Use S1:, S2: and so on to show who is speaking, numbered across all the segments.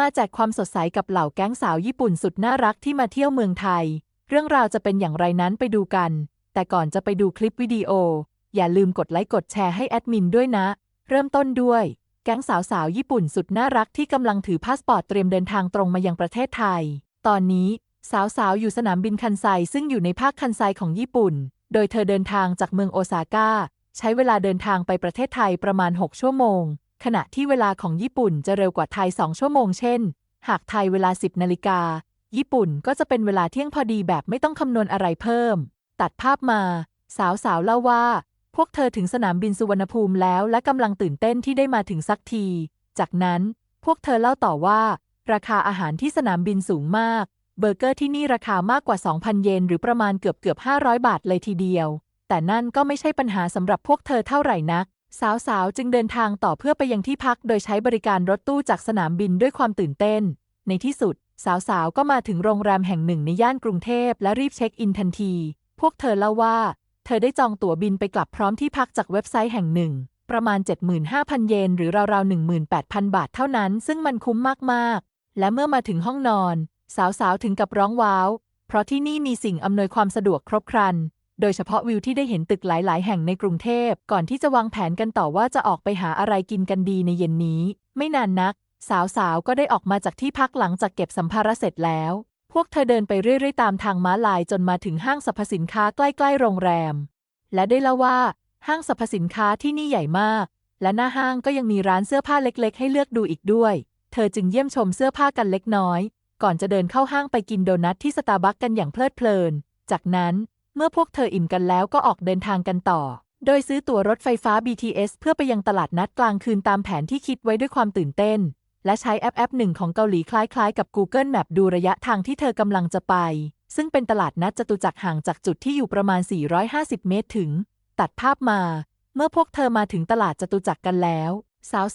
S1: มาแจกความสดใสกับเหล่าแก๊งสาวญี่ปุ่นสุดน่ารักที่มาเที่ยวเมืองไทย เรื่องราวจะเป็นอย่างไรนั้นไปดูกัน แต่ก่อนจะไปดูคลิปวิดีโอ อย่าลืมกดไลค์กดแชร์ให้แอดมินด้วยนะ เริ่มต้นด้วย แก๊งสาวสาวญี่ปุ่นสุดน่ารักที่กำลังถือพาสปอร์ตเตรียมเดินทางตรงมายังประเทศไทย ตอนนี้สาวสาวๆอยู่สนามบินคันไซซึ่งอยู่ในภาคคันไซของญี่ปุ่น โดยเธอเดินทางจากเมืองโอซาก้าใช้เวลาเดินทางไปประเทศไทยประมาณ 6 ชั่วโมง ขณะที่เวลาของญี่ปุ่นจะเร็วกว่าไทย 2 ชั่วโมงเช่น หากไทยเวลา 10 นาฬิกา ญี่ปุ่นก็จะเป็นเวลาเที่ยงพอดีแบบไม่ต้องคำนวณอะไรเพิ่ม ตัดภาพมา สาวๆเล่าว่า พวกเธอถึงสนามบินสุวรรณภูมิแล้วและกำลังตื่นเต้นที่ได้มาถึงสักที จากนั้น พวกเธอเล่าต่อว่า ราคาอาหารที่สนามบินสูงมาก เบอร์เกอร์ที่นี่ราคามากกว่า 2,000 เยนหรือประมาณเกือบเกือบ500 บาทเลยทีเดียว แต่นั่นก็ไม่ใช่ปัญหาสำหรับพวกเธอเท่าไหร่นัก สาวๆ จึงเดินทางต่อเพื่อไปยังที่พัก โดยใช้บริการรถตู้จากสนามบินด้วยความตื่นเต้น ในที่สุด สาวๆ ก็มาถึงโรงแรมแห่งหนึ่งในย่านกรุงเทพและรีบเช็คอินทันที พวกเธอเล่าว่า เธอได้จองตั๋วบินไปกลับพร้อมที่พักจากเว็บไซต์แห่งหนึ่ง ประมาณ 75,000 เยนหรือราวๆ 18,000 บาทเท่านั้น ซึ่งมันคุ้มมากๆ และเมื่อมาถึงห้องนอน สาวๆ ถึงกับร้องว้าว เพราะที่นี่มีสิ่งอำนวยความสะดวกครบครัน โดยเฉพาะวิวที่ได้เห็นตึกหลาย ๆ แห่งในกรุงเทพ ก่อนที่จะวางแผนกันต่อว่าจะออกไปหาอะไรกินกันดีในเย็นนี้ ไม่นานนัก สาว ๆ ก็ได้ออกมาจากที่พักหลังจากเก็บสัมภาระเสร็จแล้ว พวกเธอเดินไปเรื่อย ๆ ตามทางม้าลายจนมาถึงห้างสรรพสินค้าใกล้ ๆ โรงแรม และได้เล่าว่า ห้างสรรพสินค้าที่นี่ใหญ่มาก และหน้าห้างก็ยังมีร้านเสื้อผ้าเล็ก ๆ ให้เลือกดูอีกด้วย เธอจึงเยี่ยมชมเสื้อผ้ากันเล็กน้อย ก่อนจะเดินเข้าห้างไปกินโดนัทที่สตาร์บัคกันอย่างเพลิดเพลิน จากนั้น เมื่อพวกเธออิ่มกันแล้วก็ออกเดินทางกันต่อ โดยซื้อตั๋วรถไฟฟ้า BTS เพื่อไปยังตลาดนัดกลางคืนตามแผนที่คิดไว้ด้วยความตื่นเต้น และใช้แอปแอปหนึ่งของเกาหลีคล้ายๆ กับ Google Map ดูระยะทางที่เธอกำลังจะไป ซึ่งเป็นตลาดนัดจตุจักรห่างจากจุดที่อยู่ประมาณ 450 เมตรถึง ตัดภาพมา เมื่อพวกเธอมาถึงตลาดจตุจักรกันแล้ว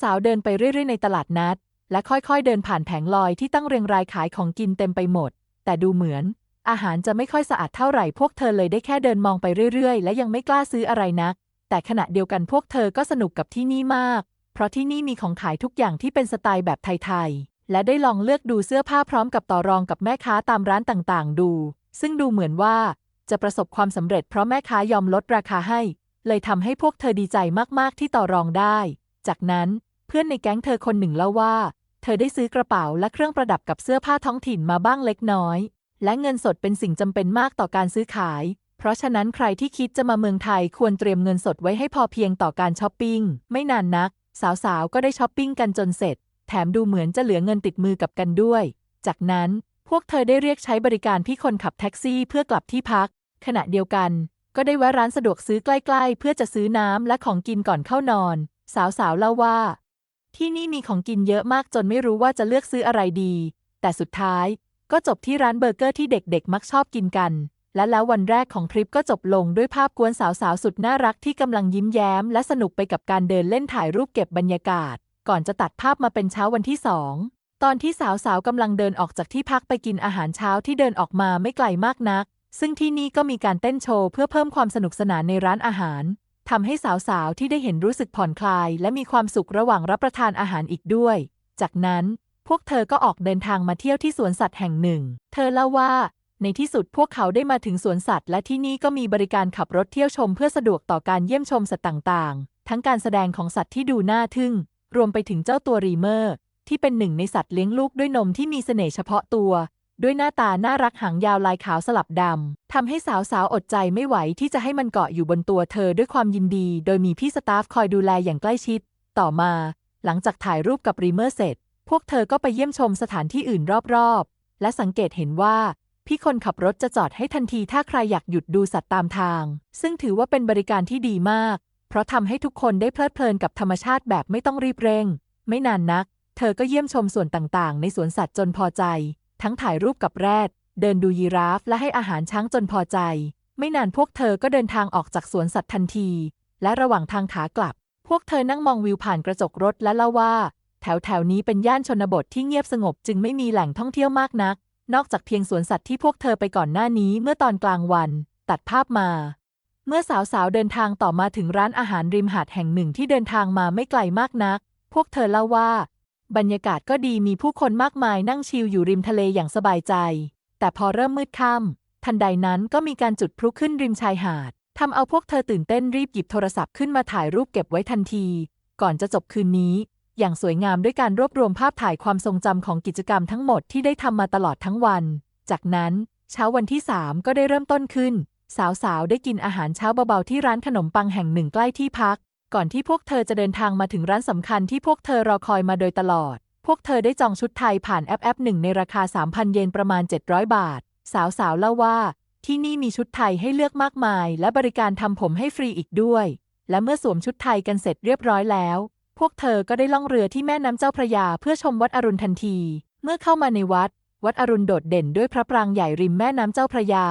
S1: สาวๆเดินไปเรื่อยๆในตลาดนัด และค่อยๆ เดินผ่านแผงลอยที่ตั้งเรียงรายขายของกินเต็มไปหมด แต่ดูเหมือน อาหารจะไม่ค่อยสะอาดเท่าไหร่พวกเธอเลยได้แค่เดินมองไปเรื่อย ๆ และยังไม่กล้าซื้ออะไรนัก แต่ขณะเดียวกันพวกเธอก็สนุกกับที่นี่มาก เพราะที่นี่มีของขายทุกอย่างที่เป็นสไตล์แบบไทยๆ และได้ลองเลือกดูเสื้อผ้าพร้อมกับต่อรองกับแม่ค้าตามร้านต่างๆ ดู ซึ่งดูเหมือนว่าจะประสบความสำเร็จเพราะแม่ค้ายอมลดราคาให้ เลยทำให้พวกเธอดีใจมากๆที่ต่อรองได้ จากนั้นเพื่อนในแก๊งเธอคนหนึ่งเล่าว่า เธอได้ซื้อกระเป๋าและเครื่องประดับกับเสื้อผ้าท้องถิ่นมาบ้างเล็กน้อย และเงินสดเป็นสิ่งจำเป็นมากต่อการซื้อขาย เพราะฉะนั้นใครที่คิดจะมาเมืองไทยควรเตรียมเงินสดไว้ให้พอเพียงต่อการช้อปปิ้ง ไม่นานนัก สาวๆ ก็ได้ช้อปปิ้งกันจนเสร็จ แถมดูเหมือนจะเหลือเงินติดมือกับกันด้วย จากนั้นพวกเธอได้เรียกใช้บริการพี่คนขับแท็กซี่เพื่อกลับที่พัก ขณะเดียวกัน ก็ได้แวะร้านสะดวกซื้อใกล้ๆ เพื่อจะซื้อน้ำและของกินก่อนเข้านอน สาวๆเล่าว่า ที่นี่มีของกินเยอะมากจนไม่รู้ว่าจะเลือกซื้ออะไรดี แต่สุดท้าย ก็จบที่ร้านเบอร์เกอร์ที่เด็กๆ มักชอบกินกัน และแล้ววันแรกของทริปก็จบลงด้วยภาพกวนสาวๆ สุดน่ารักที่กำลังยิ้มแย้ม และสนุกไปกับการเดินเล่นถ่ายรูปเก็บบรรยากาศ ก่อนจะตัดภาพมาเป็นเช้าวันที่สองตอนที่สาวๆกำลังเดินออกจากที่พักไปกินอาหารเช้าที่เดินออกมาไม่ไกลมากนัก ซึ่งที่นี่ก็มีการเต้นโชว์เพื่อเพิ่มความสนุกสนานในร้านอาหารทำให้สาวๆที่ได้เห็นรู้สึกผ่อนคลาย และมีความสุขระหว่างรับประทานอาหารอีกด้วย จากนั้น พวกเธอก็ออกเดินทางมาเที่ยวที่สวนสัตว์แห่งหนึ่ง เธอเล่าว่า ในที่สุดพวกเขาได้มาถึงสวนสัตว์ และที่นี่ก็มีบริการขับรถเที่ยวชมเพื่อสะดวกต่อการเยี่ยมชมสัตว์ต่างๆ ทั้งการแสดงของสัตว์ที่ดูน่าทึ่ง รวมไปถึงเจ้าตัวรีเมอร์ ที่เป็นหนึ่งในสัตว์เลี้ยงลูกด้วยนมที่มีเสน่ห์เฉพาะตัว ด้วยหน้าตาน่ารักหางยาวลายขาวสลับดำทำให้สาวๆอดใจไม่ไหวที่จะให้มันเกาะอยู่บนตัวเธอด้วยความยินดี โดยมีพี่สตาฟคอยดูแลอย่างใกล้ชิด ต่อมา หลังจากถ่ายรูปกับรีเมอร์เสร็จ พวกเธอก็ไปเยี่ยมชมสถานที่อื่นรอบๆ และสังเกตเห็นว่า พี่คนขับรถจะจอดให้ทันทีถ้าใครอยากหยุดดูสัตว์ตามทาง ซึ่งถือว่าเป็นบริการที่ดีมาก เพราะทำให้ทุกคนได้เพลิดเพลินกับธรรมชาติแบบไม่ต้องรีบเร่ง ไม่นานนัก เธอก็เยี่ยมชมส่วนต่างๆ ในสวนสัตว์จนพอใจ ทั้งถ่ายรูปกับแรด เดินดูยีราฟและให้อาหารช้างจนพอใจ ไม่นานพวกเธอก็เดินทางออกจากสวนสัตว์ทันที และระหว่างทางขากลับ พวกเธอนั่งมองวิวผ่านกระจกรถและเล่าว่า แถวแถวนี้เป็นย่านชนบทที่เงียบสงบจึงไม่มีแหล่งท่องเที่ยวมากนัก นอกจากเพียงสวนสัตว์ที่พวกเธอไปก่อนหน้านี้เมื่อตอนกลางวัน ตัดภาพมา เมื่อสาวๆเดินทางต่อมาถึงร้านอาหารริมหาดแห่งหนึ่งที่เดินทางมาไม่ไกลมากนัก พวกเธอเล่าว่า บรรยากาศก็ดีมีผู้คนมากมายนั่งชิลอยู่ริมทะเลอย่างสบายใจ แต่พอเริ่มมืดค่ำทันใดนั้นก็มีการจุดพลุขึ้นริมชายหาดทำเอาพวกเธอตื่นเต้นรีบหยิบโทรศัพท์ขึ้นมาถ่ายรูปเก็บไว้ทันที ก่อนจะจบคืนนี้ อย่างสวยงามด้วยการรวบรวมภาพถ่ายความทรงจำของกิจกรรมทั้งหมดที่ได้ทำมาตลอดทั้งวัน จากนั้น เช้าวันที่สามก็ได้เริ่มต้นขึ้น สาวๆ ได้กินอาหารเช้าเบาๆที่ร้านขนมปังแห่งหนึ่งใกล้ที่พัก ก่อนที่พวกเธอจะเดินทางมาถึงร้านสำคัญที่พวกเธอรอคอยมาโดยตลอด พวกเธอได้จองชุดไทยผ่านแอปแอปหนึ่งในราคา 3,000 เยนประมาณ 700 บาท สาวๆเล่าว่า ที่นี่มีชุดไทยให้เลือกมากมาย และบริการทำผมให้ฟรีอีกด้วย และเมื่อสวมชุดไทยกันเสร็จเรียบร้อยแล้ว พวกเธอก็ได้ล่องเรือที่แม่น้ำเจ้าพระยาเพื่อชมวัดอรุณทันที เมื่อเข้ามาในวัด วัดอรุณโดดเด่นด้วยพระปรางใหญ่ริมแม่น้ำเจ้าพระยา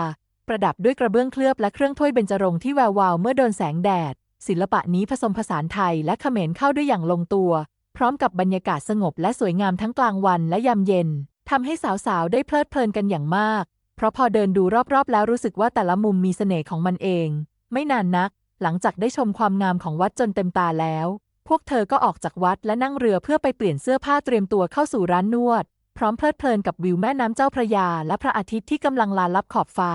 S1: ประดับด้วยกระเบื้องเคลือบและเครื่องถ้วยเบญจรงค์ที่แวววาวเมื่อโดนแสงแดด ศิลปะนี้ผสมผสานไทยและเขมรเข้าด้วยอย่างลงตัว พร้อมกับบรรยากาศสงบและสวยงามทั้งกลางวันและยามเย็นทำให้สาวๆได้เพลิดเพลินกันอย่างมาก เพราะพอเดินดูรอบๆ แล้วรู้สึกว่าแต่ละมุมมีเสน่ห์ของมันเอง ไม่นานนัก หลังจากได้ชมความงามของวัดจนเต็มตาแล้ว พวกเธอก็ออกจากวัดและนั่งเรือเพื่อไปเปลี่ยนเสื้อผ้าเตรียมตัวเข้าสู่ร้านนวด พร้อมเพลิดเพลินกับวิวแม่น้ำเจ้าพระยา และพระอาทิตย์ที่กำลังลาลับขอบฟ้า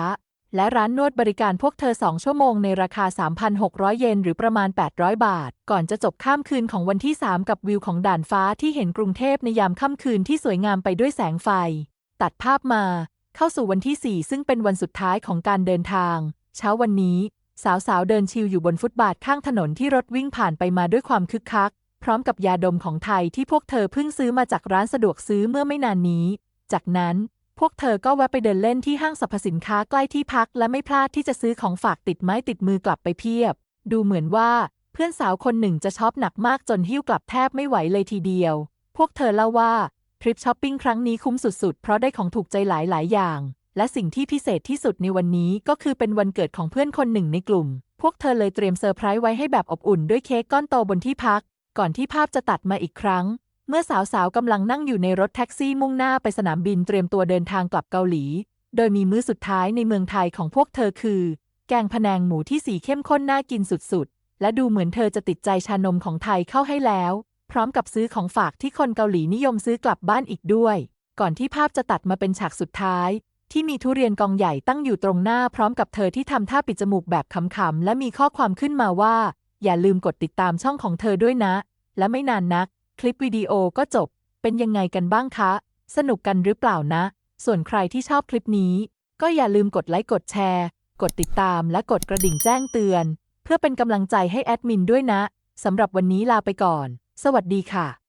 S1: และร้านนวดบริการพวกเธอ 2 ชั่วโมงในราคา 3,600 เยนหรือประมาณ 800 บาท ก่อนจะจบข้ามคืนของวันที่ 3 กับวิวของด่านฟ้าที่เห็นกรุงเทพในยามค่ำคืนที่สวยงามไปด้วยแสงไฟ ตัดภาพมา เข้าสู่วันที่ 4 ซึ่งเป็นวันสุดท้ายของการเดินทาง เช้าวันนี้ สาวๆ เดินชิลอยู่บนฟุตบาทข้างถนนที่รถวิ่งผ่านไปมาด้วยความคึกคัก พร้อมกับยาดมของไทยที่พวกเธอเพิ่งซื้อมาจากร้านสะดวกซื้อเมื่อไม่นานนี้ จากนั้นพวกเธอก็แวะไปเดินเล่นที่ห้างสรรพสินค้าใกล้ที่พัก และไม่พลาดที่จะซื้อของฝากติดไม้ติดมือกลับไปเพียบ ดูเหมือนว่าเพื่อนสาวคนหนึ่งจะช็อปหนักมากจนหิ้วกลับแทบไม่ไหวเลยทีเดียว พวกเธอเล่าว่าทริปช้อปปิ้งครั้งนี้คุ้มสุดๆ เพราะได้ของถูกใจหลายๆ อย่าง และสิ่งที่พิเศษที่สุดในวันนี้ก็คือเป็นวันเกิดของเพื่อนคนหนึ่งในกลุ่ม พวกเธอเลยเตรียมเซอร์ไพรส์ไว้ให้แบบอบอุ่นด้วยเค้กก้อนโตบนที่พัก ก่อนที่ภาพจะตัดมาอีกครั้ง เมื่อสาวๆกำลังนั่งอยู่ในรถแท็กซี่มุ่งหน้าไปสนามบินเตรียมตัวเดินทางกลับเกาหลี โดยมีมื้อสุดท้ายในเมืองไทยของพวกเธอคือ แกงพะแนงหมูที่สีเข้มข้นน่ากินสุดๆ และดูเหมือนเธอจะติดใจชานมของไทยเข้าให้แล้ว พร้อมกับซื้อของฝากที่คนเกาหลีนิยมซื้อกลับบ้านอีกด้วย ก่อนที่ภาพจะตัดมาเป็นฉากสุดท้าย ที่มีทุเรียนกองใหญ่ตั้งอยู่ตรงหน้าพร้อมกับเธอที่ทำท่าปิดจมูกแบบขำๆและมีข้อความขึ้นมาว่า อย่าลืมกดติดตามช่องของเธอด้วยนะ และไม่นานนัก คลิปวิดีโอก็จบ เป็นยังไงกันบ้างคะ สนุกกันหรือเปล่านะ ส่วนใครที่ชอบคลิปนี้ ก็อย่าลืมกดไลค์กดแชร์ กดติดตามและกดกระดิ่งแจ้งเตือน เพื่อเป็นกำลังใจให้แอดมินด้วยนะสำหรับวันนี้ลาไปก่อน สวัสดีค่ะ